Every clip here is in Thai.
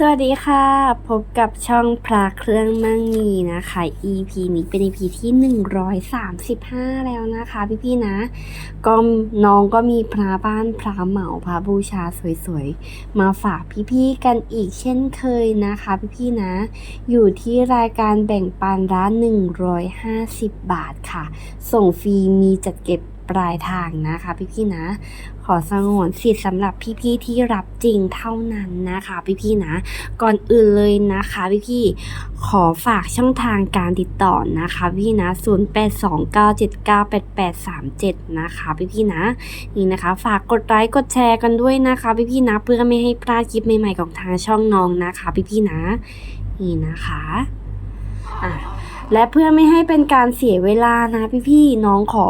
สวัสดีค่ะ พบกับช่องพระเครื่องมั่งมีนะคะ EP นี้เป็น EP ที่ 135 แล้วนะคะพี่ๆนะ ก็น้องก็มีพระบ้านพระเหมาพระบูชาสวยๆ มาฝากพี่ๆกันอีกเช่นเคยนะคะพี่ๆนะ อยู่ที่รายการแบ่งปันร้าน 150 บาทค่ะ ส่งฟรีมีจัดเก็บปลายทางนะคะพี่ๆนะ ขอสงวนสิทธิ์สำหรับพี่ๆที่รับจริงเท่านั้นนะคะพี่ๆนะ ก่อนอื่นเลยนะคะพี่ๆขอฝากช่องทางการติดต่อนะคะพี่นะ 0829798837 นะคะพี่ๆนะนี่นะคะ ฝากกดไลค์กดแชร์กันด้วยนะคะพี่ๆนะ เพื่อไม่ให้พลาดคลิปใหม่ๆของทางช่องน้องนะคะพี่ๆนะ นี่นะคะอะ และเพื่อไม่ให้เป็นการเสียเวลานะพี่ๆน้องขอ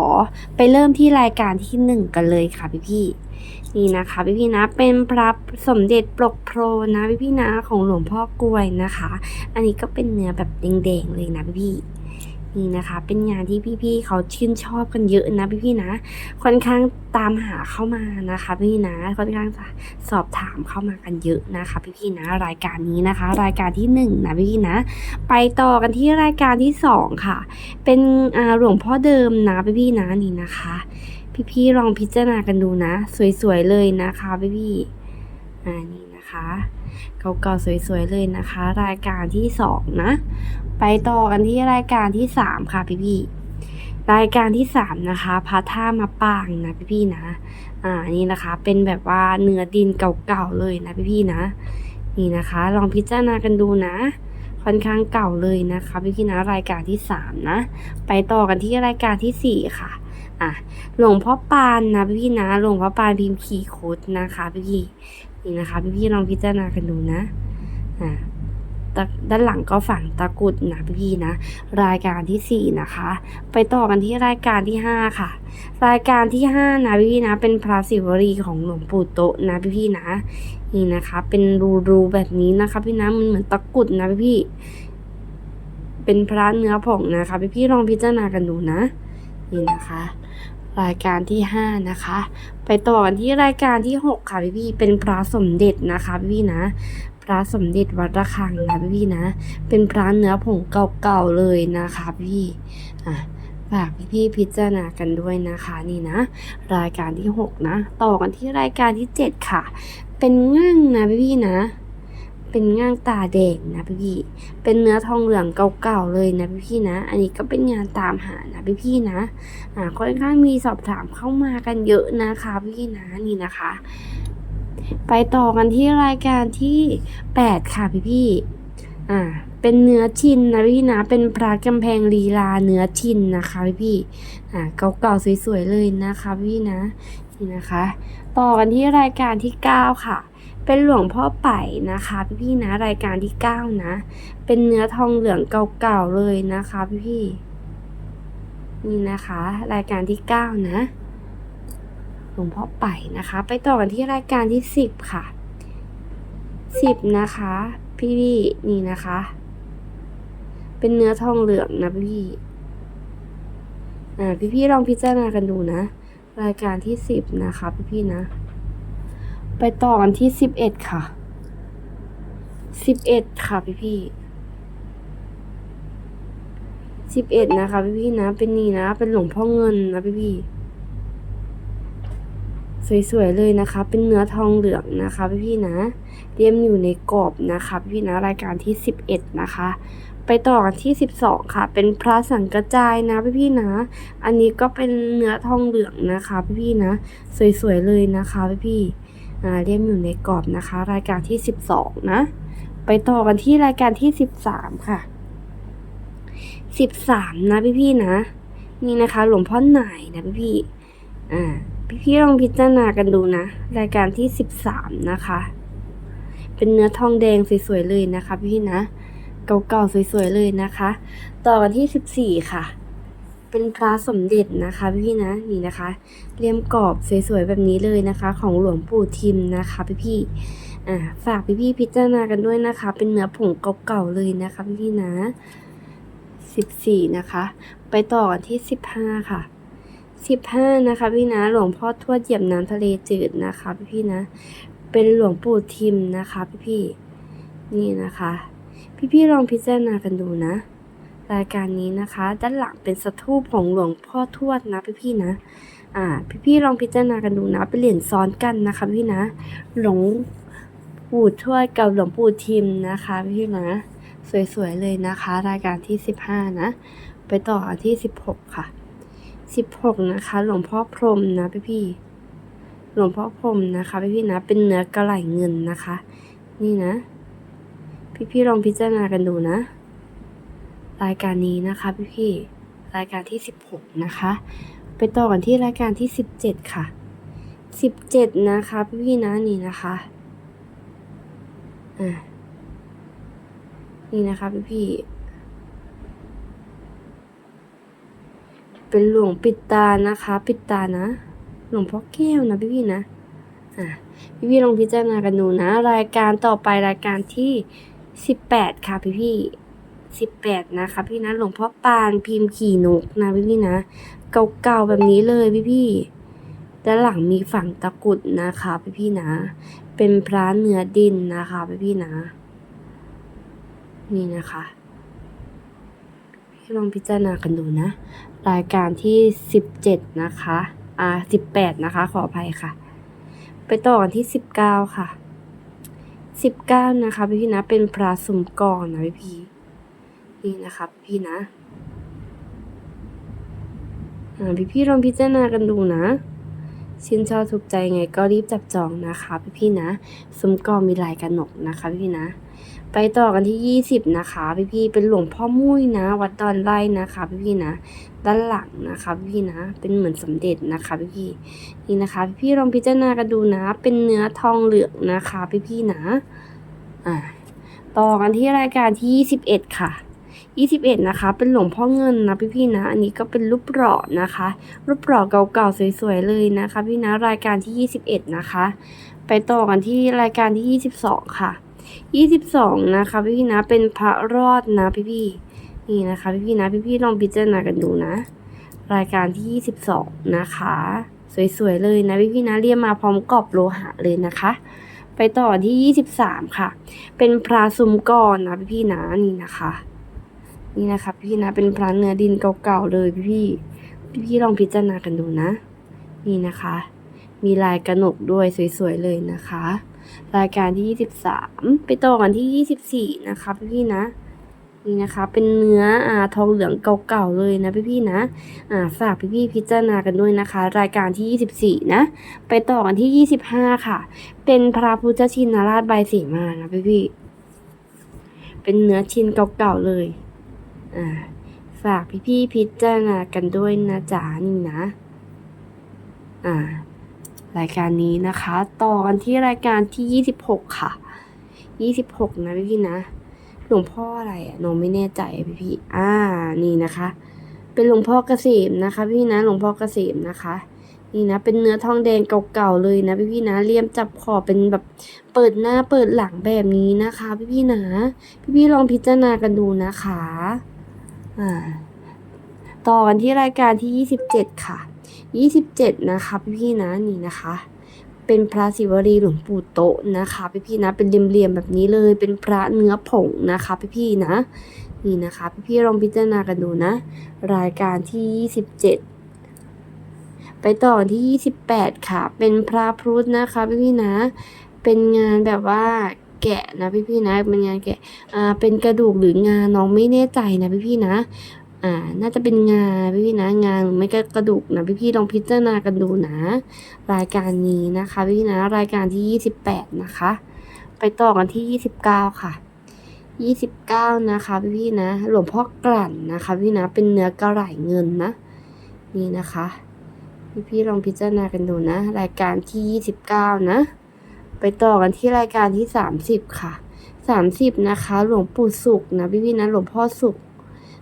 ไปเริ่มที่รายการที่หนึ่งกันเลยค่ะพี่ๆนี่นะคะพี่ๆนะเป็นพระสมเด็จปลกโพรนะพี่ๆนะของหลวงพ่อกลวยนะคะ อันนี้ก็เป็นเนื้อแบบแดงๆเลยนะพี่ๆ นี่นะคะ เป็นงานที่พี่ๆเขาชื่นชอบกันเยอะนะพี่ๆนะ ค่อนข้างตามหาเข้ามานะคะพี่นะค่อนข้างสอบถามเข้ามากันเยอะนะคะ พี่ๆนะ รายการนี้นะคะ รายการที่หนึ่งนะพี่ๆนะ ไปต่อกันที่รายการที่สองค่ะ เป็นหลวงพ่อเดิมนะพี่ๆนะนี่นะคะ พี่ๆลองพิจารณากันดูนะ สวยๆเลยนะคะพี่ๆอ่านี่ นะคะเก่าๆสวยๆเลยนะคะ รายการที่สองนะ ไปต่อกันที่รายการที่สามค่ะพี่ๆรายการที่สามนะคะพระท่ามาปางนะพี่ๆนะ อ่านี่นะคะเป็นแบบว่าเนื้อดินเก่าๆเลยนะพี่ๆนะ นี่นะคะ ลองพิจารณากันดูนะค่อนข้างเก่าเลยนะคะพี่พี่ๆนะรายการที่สามนะ ไปต่อกันที่รายการที่สี่ค่ะอะหลวงพ่อปานนะพี่พี่ๆนะหลวงพ่อปานพิมพ์ขีโคดนะคะพี่พี่ นี่นะคะพี่พี่ๆลองพิจารณากันดูนะอะตะด้านหลังก็ฝังตะกุดนะพี่พี่ๆนะ รายการที่สี่นะคะ ไปต่อกันที่รายการที่ห้าค่ะ รายการที่ห้านะพี่พี่ๆนะ เป็นพระศิวลีของหลวงปู่โตนะพี่พี่ๆนะ นี่นะคะ เป็นรูๆแบบนี้นะคะ พี่นะมันเหมือนตะกุดนะพี่เป็นพระเนื้อผงนะคะ พี่พี่ๆลองพิจารณากันดูนะ นี่นะคะ รายการที่ห้านะคะ ไปต่อกันที่รายการที่หกค่ะพี่พี่เป็นพระสมเด็จนะคะพี่พี่นะพระสมเด็จวัดระฆังนะพี่พี่นะ เป็นพระเนื้อผงเก่าๆเลยนะคะพี่อะฝากพี่ๆพิจารณากันด้วยนะคะนี่นะ รายการที่หกนะ ต่อกันที่รายการที่เจ็ดค่ะ เป็นง่งนะพี่ๆนะ เป็นง่างตาแดงนะพี่ๆเป็นเนื้อทองเหลืองเก่าๆเลยนะพี่ๆนะ อันนี้ก็เป็นงานตามหานะพี่ๆนะอ่าค่อนข้างมีสอบถามเข้ามากันเยอะนะคะพี่ๆนะนี่นะคะ ไปต่อกันที่รายการที่แปดค่ะพี่ๆอ่าเป็นเนื้อชินนะพี่นะเป็นพระกำแพงลีลาเนื้อชินนะคะพี่ๆอ่าเก่าๆสวยๆเลยนะคะพี่นะนี่นะคะ ต่อกันที่รายการที่9ค่ะ เป็นหลวงพ่อไป่นะคะพี่ๆนะรายการที่9นะ เป็นเนื้อทองเหลืองเก่าๆเลยนะคะพี่ๆนี่นะคะ รายการที่9นะ หลวงพ่อไป่นะคะ ไปต่อกันที่รายการที่10ค่ะ10นะคะ พี่ๆนี่นะคะ เป็นเนื้อทองเหลืองนะพี่อ่าพี่ๆลองพิจารณากันดูนะ รายการที่สิบนะคะ พี่ๆนะ ไปต่อกันที่สิบเอ็ดค่ะสิบเอ็ดค่ะพี่ๆสิบเอ็ดนะคะพี่ๆนะ เป็นนี่นะ เป็นหลวงพ่อเงินนะพี่ๆสวยๆเลยนะคะ เป็นเนื้อทองเหลืองนะคะพี่ๆนะเรียมอยู่ในกรอบนะคะพี่นะรายการที่สิบเอ็ดนะคะ ไปต่อกันที่สิบสองค่ะ เป็นพระสังกระจายนะพี่ๆนะ อันนี้ก็เป็นเนื้อทองเหลืองนะคะพี่ๆนะ สวยๆเลยนะคะพี่ๆอ่ เรียมอยู่ในกรอบนะคะ รายการที่สิบสองนะ ไปต่อกันที่รายการที่สิบสามค่ะสิบสามนะพี่ๆนะ นี่นะคะหลวงพ่อหน่ายนะพี่ๆอ่าพี่ๆลองพิจารณากันดูนะ รายการที่สิบสามนะคะ เป็นเนื้อทองแดงสวยๆเลยนะคะพี่ๆนะเก่าๆสวยๆเลยนะคะ ต่อกันที่สิบสี่ค่ะ เป็นพระสมเด็จนะคะพี่นะนี่นะคะเลี่ยมกรอบสวยๆแบบนี้เลยนะคะ ของหลวงปู่ทิมนะคะพี่ๆอ่าฝากพี่ๆพิจารณากันด้วยนะคะ เป็นเนื้อผงเก่าๆเลยนะคะพี่ๆนะสิบสี่นะคะ ไปต่อกันที่สิบห้าค่ะสิบห้านะคะพี่นะหลวงพ่อทวดเหยียบน้ำทะเลจืดนะคะพี่ๆนะเป็นหลวงปู่ทิมนะคะพี่ๆนี่นะคะ พี่ๆลองพิจารณากันดูนะ รายการนี้นะคะ ด้านหลังเป็นสถูปของหลวงพ่อทวดนะพี่ๆนะ อ่า พี่ๆลองพิจารณากันดูนะ เป็นเหรียญซ้อนกันนะคะพี่นะ หลวงปู่ทวดกับหลวงปู่ทิมนะคะ พี่นะ สวยๆเลยนะคะ รายการที่สิบห้านะ ไปต่อที่สิบหกค่ะสิบหกนะคะ หลวงพ่อพรมนะพี่ๆหลวงพ่อพรมนะคะพี่ๆนะ เป็นเนื้อกระไหลเงินนะคะ นี่นะ พี่ๆลองพิจารณากันดูนะ รายการนี้นะคะพี่พี่รายการที่ 16 นะคะ ไปต่อกันที่รายการที่ 17 ค่ะ 17 นะคะพี่พี่นะนี่นะคะอ่านี่นะคะพี่พี่เป็นหลวงปิดตานะคะ ปิดตานะหลวงพ่อแก้วนะพี่พี่นะอะพี่พี่ลองพิจารณากันดูนะ รายการต่อไปรายการที่ 18 ค่ะพี่พี่ 18 นะคะ พี่นะหลวงพ่อปานพิมพ์ขี่นกนะพี่พี่นะเก่าๆแบบนี้เลยพี่พี่ด้านหลังมีฝั่งตะกุดนะคะพี่พี่นะ เป็นพระเนื้อดินนะคะพี่พี่นะ นี่นะคะพี่ลองพิจารณากันดูนะ รายการที่สิบเจ็ดนะคะ อ่าสิบแปดนะคะ ขออภัยค่ะ ไปต่อกันที่สิบเก้าค่ะสิบเก้านะคะพี่พี่นะ เป็นพระสมกรนะพี่พี่ นี่นะคะพี่นะอ่าพี่พี่ๆลองพิจารณากันดูนะชื่นชอบถูกใจไงก็รีบจับจองนะคะพี่พี่ๆนะสมกรมีลายกระหนกนะคะพี่พี่ๆนะ ไปต่อกันที่ 20 นะคะ พี่พี่ๆเป็นหลวงพ่อมุ้ยนะ วัดดอนไร่นะคะ พี่พี่ๆนะ ด้านหลังนะคะพี่พี่ๆนะ เป็นเหมือนสมเด็จนะคะ พี่พี่ๆนี่นะคะ พี่พี่ๆลองพิจารณากันดูนะ เป็นเนื้อทองเหลืองนะคะ พี่พี่ๆนะ อ่าต่อกันที่รายการที่ 21 ค่ะ 21 นะคะ เป็นหลวงพ่อเงินนะพี่พี่ๆนะ อันนี้ก็เป็นรูปหล่อนะคะ รูปหล่อเก่าๆสวยๆเลยนะคะ พี่นะรายการที่ 21 นะคะ ไปต่อกันที่รายการที่ 22 ค่ะ 22 นะคะ พี่พี่ๆนะเป็นพระรอดนะพี่พี่ๆนี่นะคะ พี่พี่ๆนะพี่พี่ๆลองพิจารณากันดูนะ รายการที่ 22 นะคะ สวยๆเลยนะพี่พี่ๆนะเรียกมาพร้อมกรอบโลหะเลยนะคะไปต่อที่ 23 ค่ะ เป็นพระสุมกรนะพี่พี่ๆนะนี่นะคะ นี่นะคะพี่พี่นะเป็นพระเนื้อดินเก่าๆเลยพี่พี่พี่ลองพิจารณากันดูนะ นี่นะคะ มีลายกระหนกด้วยสวยๆเลยนะคะ รายการที่ 23 ไปต่อกันที่ 24 นะคะพี่พี่นะนี่นะคะเป็นเนื้ออ่าทองเหลืองเก่าๆเลยนะพี่พี่ๆนะอ่าฝากพี่พี่ๆพิจารณากันด้วยนะคะ รายการที่ 24 นะ ไปต่อกันที่ 25 ค่ะ เป็นพระพุทธชินราชใบสีมานะพี่พี่ๆเป็นเนื้อชินเก่าๆเลย อ่าฝากพี่พี่ๆพิจารณากันด้วยนะจ๊ะนี่นะ อ่า รายการนี้นะคะ ต่อกันที่รายการที่ 26 ค่ะ 26 นะพี่พี่ๆนะ หลวงพ่ออะไรอะน้องไม่แน่ใจพี่พี่ๆอ่า นี่นะคะ เป็นหลวงพ่อเกษมนะคะ พี่นะ หลวงพ่อเกษมนะคะนี่นะเป็นเนื้อทองแดงเก่าๆเลยนะพี่พี่นะเลี่ยมจับขอบเป็นแบบเปิดหน้าเปิดหลังแบบนี้นะคะ พี่พี่นะ พี่พี่ลองพิจารณากันดูนะคะ ต่อกันที่รายการที่ 27 ค่ะ 27 นะคะพี่พี่ๆนะนี่นะคะ เป็นพระศิวลีหลวงปู่โตะนะคะพี่พี่ๆนะ เป็นเหลี่ยมๆแบบนี้เลย เป็นพระเนื้อผงนะคะพี่พี่ๆนะ นี่นะคะพี่พี่ๆลองพิจารณากันดูนะ รายการที่ 27ไปต่อที่ 28 ค่ะ เป็นพระพุทธนะคะพี่พี่นะ เป็นงานแบบว่า แกะนะพี่พี่ๆนะเป็นงานแกะอ่าเป็นกระดูกหรืองาน้องไม่แน่ใจนะพี่พี่ๆนะอ่าน่าจะเป็นงาพี่พี่ๆนะงาหรือไม่ก็กระดูกนะพี่พี่ๆลองพิจารณากันดูนะ รายการนี้นะคะพี่นะรายการที่ 28 นะคะ ไปต่อกันที่ 29 ค่ะ29นะคะพี่พี่ๆนะ หลวงพ่อกลั่นนะคะ พี่นะเป็นเนื้อกระไหลเงินนะ นี่นะคะ พี่พี่ๆลองพิจารณากันดูนะ รายการที่29นะ ไปต่อกันที่รายการที่30ค่ะ30นะคะ หลวงปู่สุขนะพี่พี่นะหลวงพ่อสุข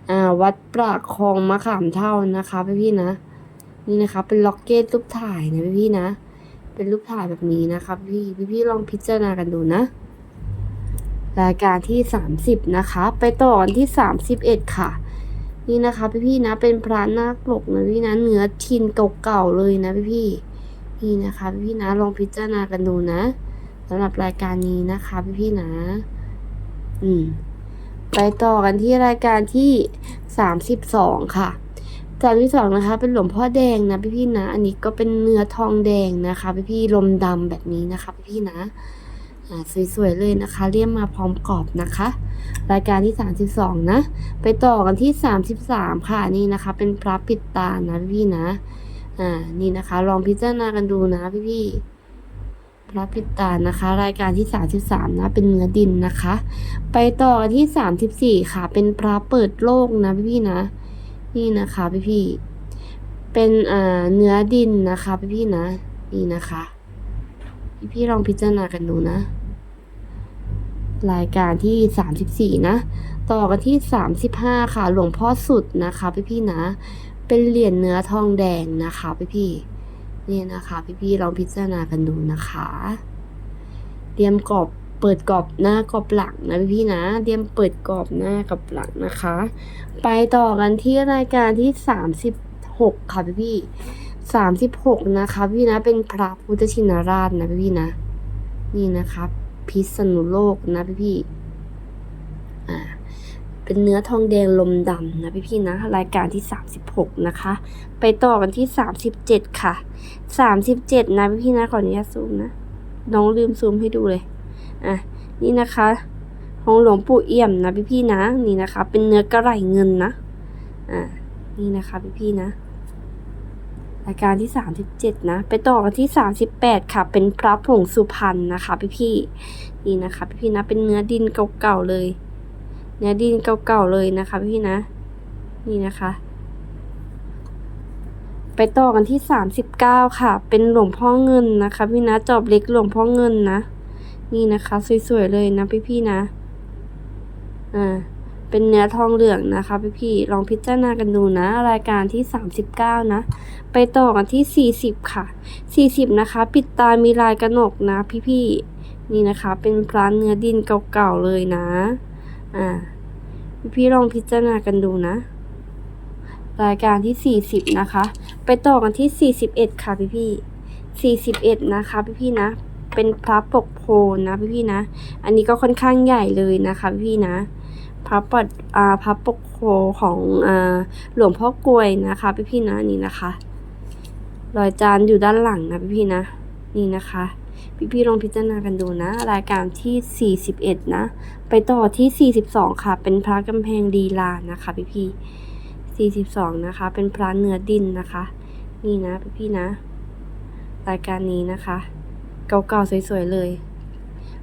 อ่าวัดประคองมะขามเท่านะคะพี่พี่นะ นี่นะคะ เป็นล็อกเก็ตรูปถ่ายนะพี่พี่นะ เป็นรูปถ่ายแบบนี้นะคะพี่พี่พี่ลองพิจารณากันดูนะ รายการที่30นะคะ ไปต่อกันที่31ค่ะนี่นะคะพี่พี่นะเป็นพระนาคปกนะพี่นะเนื้อทินเก่าๆเลยนะพี่พี่นี่นะคะพี่พี่นะลองพิจารณากันดูนะ สำหรับรายการนี้นะคะพี่พี่ๆนะ อืม ไปต่อกันที่รายการที่สามสิบสองค่ะสามที่สองนะคะ เป็นหลวงพ่อแดงนะพี่พี่ๆนะ อันนี้ก็เป็นเนื้อทองแดงนะคะพี่พี่ๆลมดำแบบนี้นะคะพี่พี่ๆนะอ่าสวยๆเลยนะคะ เรียมมาพร้อมกรอบนะคะ รายการที่ 32 นะ ไปต่อกันที่ 33 ค่ะนี่นะคะ เป็นพระปิดตานะพี่นะอ่านี่นะคะ ลองพิจารณากันดูนะพี่ๆ พระปิตานะคะ รายการที่ 33 นะ เป็นเนื้อดินนะคะ ไปต่อที่ 34 ค่ะ เป็นพระเปิดโลกนะพี่ๆนะ นี่นะคะพี่ๆเป็นอ่าเนื้อดินนะคะพี่ๆนะ นี่นะคะ พี่ๆลองพิจารณากันดูนะ รายการที่ 34 นะ ต่อกันที่ 35 ค่ะ หลวงพ่อสุดนะคะพี่ๆนะ เป็นเหรียญเนื้อทองแดงนะคะพี่ๆ นี่นะคะ พี่ๆลองพิจารณากันดูนะคะ เตรียมกรอบเปิดกรอบหน้ากรอบหลังนะพี่ๆนะ เตรียมเปิดกรอบหน้ากับหลังนะคะ ไปต่อกันที่รายการที่ 36 ค่ะพี่ๆ36นะคะ พี่นะเป็นพระพุทธชินราชนะพี่ๆนะ นี่นะครับพิษณุโลกนะพี่พี่ๆอ่า เป็นเนื้อทองแดงลมดำนะพี่พี่ๆนะ รายการที่ 36 นะคะ ไปต่อกันที่ 37 ค่ะ 37 นะพี่พี่ๆนะขออนุญาตซูมนะ น้องลืมซูมให้ดูเลย อะ นี่นะคะ ของหลวงปู่เอี่ยมนะพี่พี่ๆนะ นี่นะคะ เป็นเนื้อกระไหลเงินนะ อ่านี่นะคะพี่พี่ๆนะรายการที่ 37 นะ ไปต่อกันที่ 38 ค่ะ เป็นพระผงสุพรรณนะคะ พี่ๆนี่นะคะ พี่ๆนะ เป็นเนื้อดินเก่าๆเลย เนื้อดินเก่าๆเลยนะคะพี่นะ นี่นะคะ ไปต่อกันที่39ค่ะ เป็นหลวงพ่อเงินนะคะ พี่นะจอบเล็กหลวงพ่อเงินนะ นี่นะคะ สวยๆเลยนะพี่ๆนะ อ่าเป็นเนื้อทองเหลืองนะคะพี่ๆลองพิจารณากันดูนะ รายการที่ 39 นะ ไปต่อกันที่ 40 ค่ะ 40 นะคะ ปิดตามีลายกระหนกนะพี่ๆนี่นะคะ เป็นพระเนื้อดินเก่าๆเลยนะ อ่า พี่ๆลองพิจารณากันดูนะ รายการที่ 40 นะคะ ไปต่อกันที่ 41 ค่ะพี่ๆ41 นะคะพี่ๆนะ เป็นพระปกโพนะพี่ๆนะ อันนี้ก็ค่อนข้างใหญ่เลยนะคะพี่ๆนะพระปดอ่าพระปกโพของอ่าหลวงพ่อกลวยนะคะพี่ๆนะนี่นะคะ รอยจานอยู่ด้านหลังนะพี่ๆนะ นี่นะคะ พี่ๆลองพิจารณากันดูนะ รายการที่ 41 นะ ไปต่อที่ 42 ค่ะ เป็นพระกำแพงดีลานะคะพี่ๆ42 นะคะ เป็นพระเนื้อดินนะคะ นี่นะพี่ๆนะ รายการนี้นะคะ เก่าๆสวยๆเลย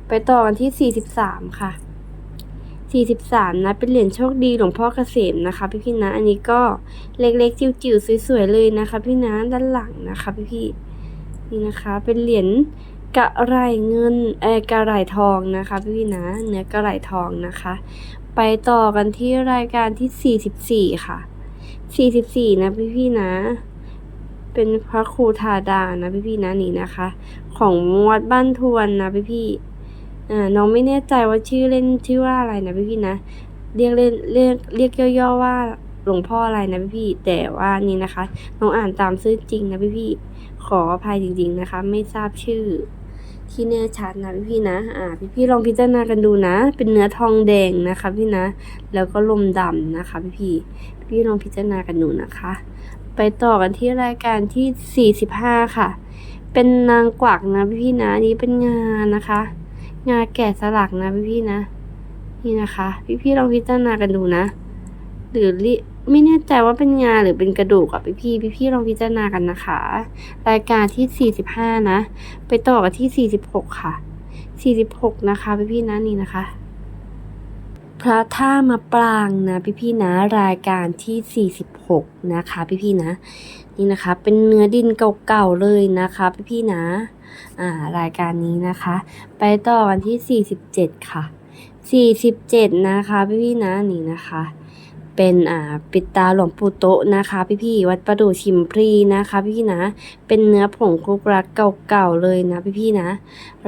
ไปต่อกันที่ 43 ค่ะ 43 นะ เป็นเหรียญโชคดีหลวงพ่อเกษมนะคะ พี่พี่ๆนะ อันนี้ก็เล็กๆจิ๋วๆสวยๆเลยนะคะ พี่นะด้านหลังนะคะ พี่พี่ๆนี่นะคะ เป็นเหรียญ กระไรเงินเออกระไรทองนะคะพี่พี่นะเนื้อกระไรทองนะคะ ไปต่อกันที่รายการที่ 44 ค่ะ 44 นะพี่พี่นะ เป็นพระครูธาดานะพี่พี่นะนี่นะคะ ของวัดบ้านทวนนะพี่พี่อ่าน้องไม่แน่ใจว่าชื่อเล่นชื่อว่าอะไรนะพี่พี่นะ เรียกเล่นเรียกเรียกย่อๆว่าหลวงพ่ออะไรนะพี่พี่แต่ว่านี่นะคะ น้องอ่านตามชื่อจริงนะพี่พี่ขออภัยจริง ๆนะคะ ไม่ทราบชื่อ ที่แน่ชัดนะพี่พี่ๆนะ อ่า พี่พี่ๆลองพิจารณากันดูนะ เป็นเนื้อทองแดงนะคะ พี่นะ แล้วก็ลมดำนะคะ พี่พี่ๆพี่ลองพิจารณากันดูนะคะ ไปต่อกันที่รายการที่ 45 ค่ะ เป็นนางกวักนะพี่พี่ๆนะนี้เป็นงานนะคะ งานแกะสลักนะพี่พี่ๆนะ นี่นะคะ พี่พี่ๆลองพิจารณากันดูนะ หรือลิ ไม่แน่ใจว่าเป็นงาหรือเป็นกระดูกอะพี่พี่พี่พี่ลองพิจารณากันนะคะ รายการที่45นะ ไปต่อกันที่46ค่ะ46นะคะพี่พี่นะนี่นะคะ พระท่ามาปรางนะพี่พี่นะรายการที่46นะคะพี่พี่นะ นี่นะคะ เป็นเนื้อดินเก่าๆเลยนะคะพี่พี่นะ อ่ารายการนี้นะคะ ไปต่อกันที่47ค่ะ47นะคะพี่พี่นะนี่นะคะ เป็นอ่าปิดตาหลวงปู่โตะนะคะ พี่พี่ๆวัดประดู่ชิมพรีนะคะ พี่พี่ๆนะ เป็นเนื้อผงคุกรักเก่าๆเลยนะพี่พี่ๆนะ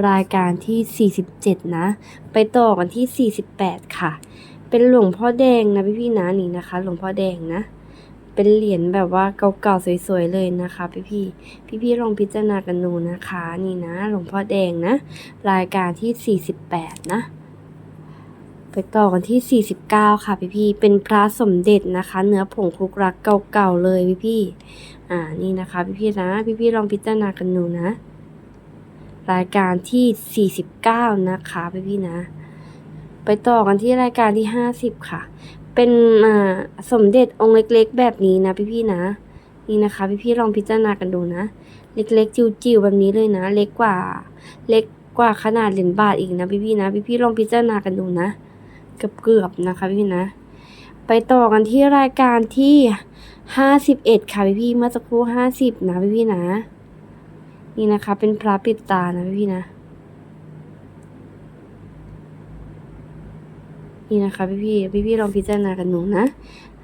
รายการที่ 47 นะ ไปต่อกันที่ 48 ค่ะ เป็นหลวงพ่อแดงนะพี่พี่ๆนะนี่นะคะ หลวงพ่อแดงนะเป็นเหรียญแบบว่าเก่าๆสวยๆเลยนะคะ พี่พี่ๆพี่ๆลองพิจารณากันดูนะคะ นี่นะหลวงพ่อแดงนะ รายการที่ 48 นะ ไปต่อกันที่ 49 ค่ะพี่พี่เป็นพระสมเด็จนะคะ เนื้อผงคลุกรักเก่าๆเลยพี่พี่อ่านี่นะคะพี่พี่นะพี่พี่ลองพิจารณากันดูนะ รายการที่ 49 นะคะพี่พี่นะ ไปต่อกันที่รายการที่ 50 ค่ะ เป็นอ่าสมเด็จองค์เล็กๆ แบบนี้นะพี่พี่นะนี่นะคะพี่พี่ลองพิจารณากันดูนะ เล็กๆ จิ๋วๆแบบนี้เลยนะ เล็กกว่าเล็กกว่าขนาดเหรียญบาทอีกนะพี่พี่นะพี่พี่ลองพิจารณากันดูนะ เกือบๆนะคะพี่พี่นะ ไปต่อกันที่รายการที่51ค่ะพี่พี่เมื่อสักครู่50นะพี่พี่นะ นี่นะคะ เป็นพระปิดตานะพี่พี่นะ นี่นะคะพี่พี่พี่พี่ลองพิจารณากันหนูนะ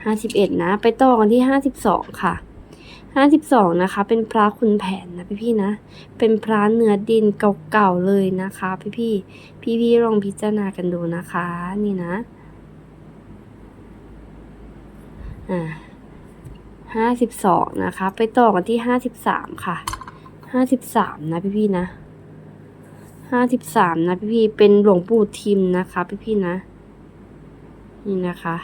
ห้าสิบเอ็ดนะ ไปต่อกันที่ห้าสิบสองค่ะ ห้าสิบสองนะคะ เป็นพระคุณแผนนะพี่พี่นะ เป็นพระเนื้อดินเก่าๆเลยนะคะ พี่พี่พี่พี่ลองพิจารณากันดูนะคะ นี่นะ อ่าห้าสิบสองนะคะ ไปต่อกันที่ห้าสิบสามค่ะห้าสิบสามนะพี่พี่นะห้าสิบสามนะพี่พี่เป็นหลวงปู่ทิมนะคะ พี่พี่นะ นี่นะคะ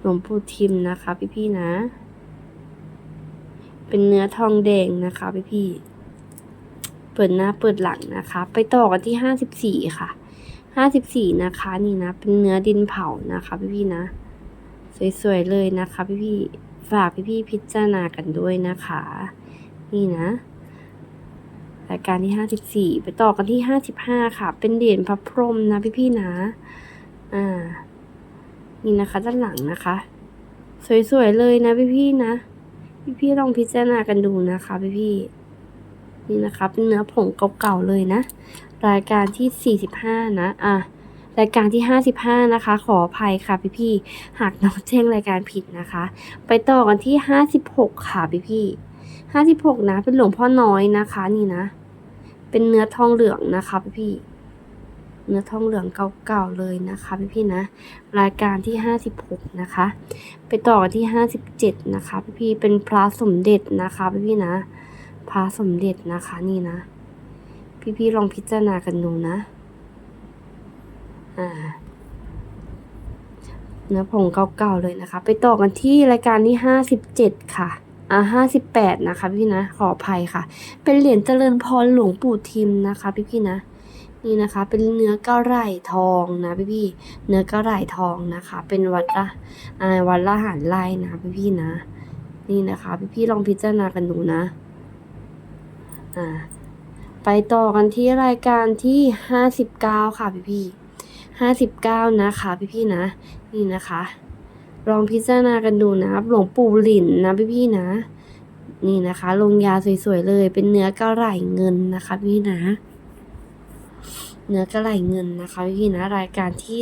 หลวงปู่ทิมนะคะ พี่ๆนะ เป็นเนื้อทองแดงนะคะพี่ๆเปิดหน้าเปิดหลังนะคะ ไปต่อกันที่ห้าสิบสี่ค่ะห้าสิบสี่นะคะ นี่นะ เป็นเนื้อดินเผานะคะพี่ๆนะ สวยๆเลยนะคะพี่ๆฝากพี่ๆพิจารณากันด้วยนะคะ นี่นะรายการที่ห้าสิบสี่ไปต่อกันที่ห้าสิบห้าค่ะ เป็นเหรียญพระพรหมนะพี่ๆนะ อ่า นี่นะคะด้านหลังนะคะ สวยๆเลยนะพี่ๆนะ พี่ๆลองพิจารณากันดูนะคะพี่ๆนี่นะคะเป็นเนื้อผงเก่าๆเลยนะ รายการที่ 45 นะอะรายการที่ 55 นะคะ ขออภัยค่ะพี่ๆหากน้องแจ้งรายการผิดนะคะ ไปต่อกันที่ 56 ค่ะพี่ๆ56 นะ เป็นหลวงพ่อน้อยนะคะ นี่นะ เป็นเนื้อทองเหลืองนะคะพี่ๆ เนื้อทองเหลืองเก่าๆเลยนะคะพี่ๆนะ รายการที่ 56 นะคะ ไปต่อกันที่ 57 นะคะพี่ๆเป็นพระสมเด็จนะคะพี่ๆนะพระสมเด็จนะคะนี่นะ พี่ๆลองพิจารณากันดูนะอ่าเนื้อผงเก่าๆเลยนะคะ ไปต่อกันที่รายการที่ 57 ค่ะอ่า58นะคะพี่นะขออภัยค่ะ เป็นเหรียญเจริญพรหลวงปู่ทิมนะคะ พี่ๆนะ นี่นะคะเป็นเนื้อกระไหล่ทองนะพี่พี่เนื้อกระไหล่ทองนะคะ เป็นวัดละอ่าวัดละหารไล่นะพี่พี่นะ นี่นะคะ พี่พี่ลองพิจารณากันดูนะอ่าไปต่อกันที่รายการที่ห้าสิบเก้าค่ะพี่พี่ห้าสิบเก้านะคะพี่พี่นะ นี่นะคะ ลองพิจารณากันดูนะหลวงปู่หลินนะพี่พี่นะ นี่นะคะลงยาสวยๆเลย เป็นเนื้อกระไหล่เงินนะคะพี่นะ เนื้อกระไหลเงินนะคะพี่นะรายการที่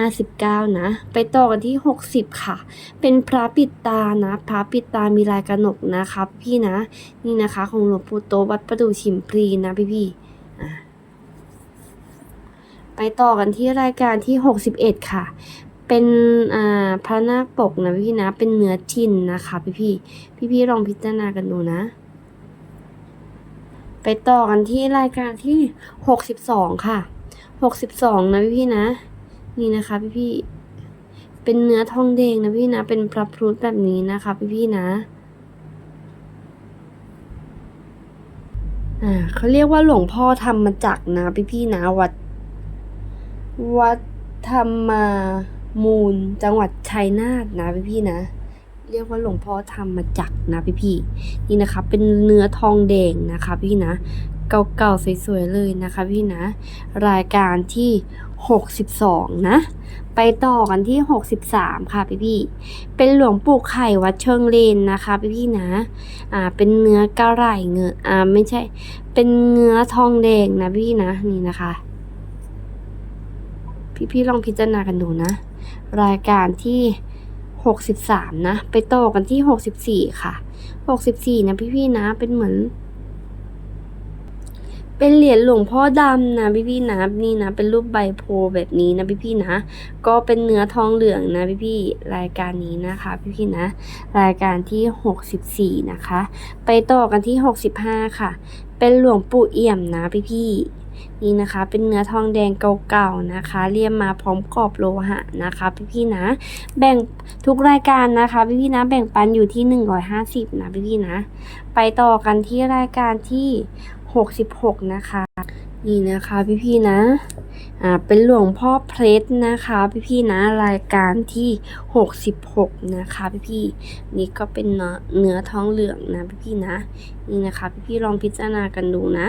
59 นะ ไปต่อกันที่ 60 ค่ะ เป็นพระปิดตานะ พระปิดตามีลายกระหนกนะคะพี่นะ นี่นะคะ ของหลวงปู่โตวัดประดู่ฉิมพลีนะพี่พี่ๆอะไปต่อกันที่รายการที่ 61 ค่ะเป็นอ่าพระนาคปกนะพี่นะ เป็นเนื้อจินนะคะพี่พี่พี่พี่ลองพิจารณากันดูนะ ไปต่อกันที่รายการที่62ค่ะ62นะพี่พี่นะ นี่นะคะพี่พี่เป็นเนื้อทองแดงนะพี่นะ เป็นพระพรุธแบบนี้นะคะ พี่พี่นะอ่าเขาเรียกว่าหลวงพ่อธรรมจักนะ พี่พี่นะ วัด วัดธรรมามูลจังหวัดชัยนาทนะ พี่พี่นะ เรียกว่าหลวงพ่อธรรมจักรนะพี่พี่นี่นะคะ เป็นเนื้อทองแดงนะคะ พี่นะ เก่าๆสวยๆเลยนะคะ พี่นะ รายการที่ 62 นะ ไปต่อกันที่ 63 ค่ะพี่พี่เป็นหลวงปู่ไข่วัดเชิงเลนนะคะ พี่พี่นะ อ่า เป็นเนื้อกระไหล่เงินอ่าไม่ใช่ เป็นเนื้อทองแดงนะพี่นะนี่นะคะพี่ๆลองพิจารณากันดูนะ รายการที่ 63 นะ ไปต่อกันที่ 64 ค่ะ 64 นะพี่ๆนะ เป็นเหมือน เป็นเหรียญหลวงพ่อดำนะพี่ๆนะ นี่นะ เป็นรูปใบโพแบบนี้นะพี่ๆนะ ก็เป็นเนื้อทองเหลืองนะพี่ๆรายการนี้นะคะ พี่ๆนะ รายการที่ 64 นะคะ ไปต่อกันที่ 65 ค่ะ เป็นหลวงปู่เอี่ยมนะพี่ นี่นะคะ เป็นเนื้อทองแดงเก่าๆนะคะ เรียมมาพร้อมกรอบโลหะนะคะพี่ๆนะ แบ่งทุกรายการนะคะพี่ๆนะ แบ่งปันอยู่ที่ 150นะพี่ๆนะ ไปต่อกันที่รายการที่ 66 นะคะ นี่นะคะพี่ๆนะอ่าเป็นหลวงพ่อเพชรนะคะ พี่ๆนะรายการที่ 66 นะคะพี่ๆนี่ก็เป็นเนื้อเนื้อทองเหลืองนะพี่ๆนะ นี่นะคะพี่ๆลองพิจารณากันดูนะ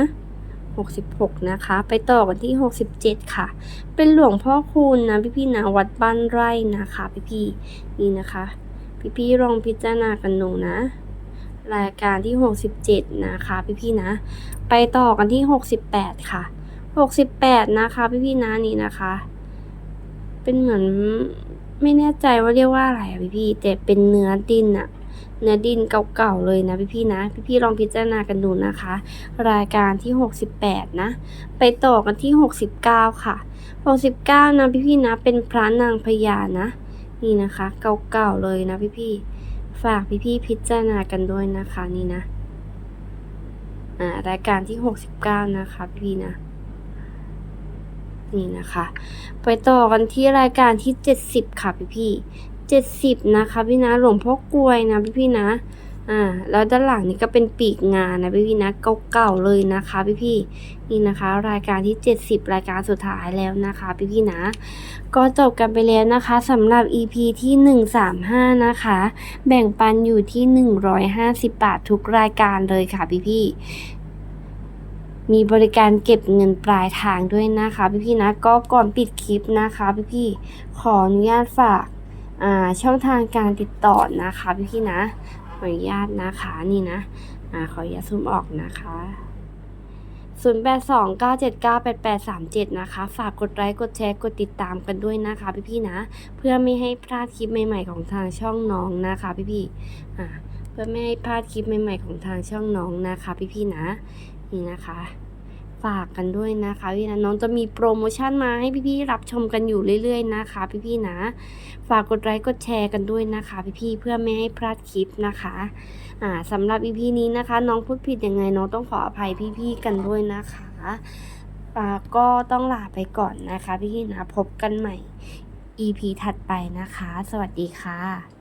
66 นะคะ ไปต่อกันที่ 67 ค่ะ เป็นหลวงพ่อคูณนะพี่ๆนะวัดบ้านไร่นะคะพี่ๆนี่นะคะ พี่ๆลองพิจารณากันดูนะ รายการที่ 67 นะคะพี่ๆนะ ไปต่อกันที่ 68 ค่ะ 68 นะคะพี่ๆนะนี่นะคะ เป็นเหมือนไม่แน่ใจว่าเรียกว่าอะไรอะพี่ๆแต่เป็นเนื้อดินอะ เนื้อดินเก่าๆเลยนะพี่ๆนะ พี่ๆลองพิจารณากันดูนะคะ รายการที่ 68 นะ ไปต่อกันที่ 69 ค่ะ 69 นะพี่ๆนะ เป็นพระนางพญานะ นี่นะคะ เก่าๆเลยนะพี่ๆฝากพี่ๆพิจารณากันด้วยนะคะนี่นะอ่ารายการที่ 69 นะคะพี่นะนี่นะคะ ไปต่อกันที่รายการที่ 70 ค่ะพี่พี่ 70 นะคะพี่นะหลวงพ่อกลวยนะพี่พี่นะ อ่า แล้วด้านหลังนี่ก็เป็นปีกงานนะพี่พี่นะเก่าๆเลยนะคะพี่พี่นี่นะคะ รายการที่ 70 รายการสุดท้ายแล้วนะคะพี่พี่นะ ก็จบกันไปแล้วนะคะสำหรับ EP ที่ 135 นะคะ แบ่งปันอยู่ที่ 150 บาททุกรายการเลยค่ะพี่พี่มีบริการเก็บเงินปลายทางด้วยนะคะ พี่ๆนะก็ก่อนปิดคลิปนะคะ พี่ๆขออนุญาตฝาก ช่องทางการติดต่อนะคะพี่ๆนะขออนุญาตนะคะนี่นะอ่าขออนุญาตซูมออกนะคะ0829798837 นะคะ ฝากกดไลค์กดแชร์กดติดตามกันด้วยนะคะพี่ๆนะ เพื่อไม่ให้พลาดคลิปใหม่ๆของทางช่องน้องนะคะพี่ๆอ่าเพื่อไม่ให้พลาดคลิปใหม่ๆของทางช่องน้องนะคะพี่ๆนะนี่นะคะ ฝากกันด้วยนะคะพี่นะน้องจะมีโปรโมชั่นมาให้พี่ๆรับชมกันอยู่เรื่อย ๆ นะคะ พี่ๆนะ ฝากกดไลค์กดแชร์กันด้วยนะคะ พี่ๆเพื่อไม่ให้พลาดคลิปนะคะอ่าสำหรับ EP นี้นะคะ น้องพูดผิดยังไงน้องต้องขออภัยพี่ๆกันด้วยนะคะอ่าก็ต้องลาไปก่อนนะคะ พี่ๆนะพบกันใหม่ EP ถัดไปนะคะ สวัสดีค่ะ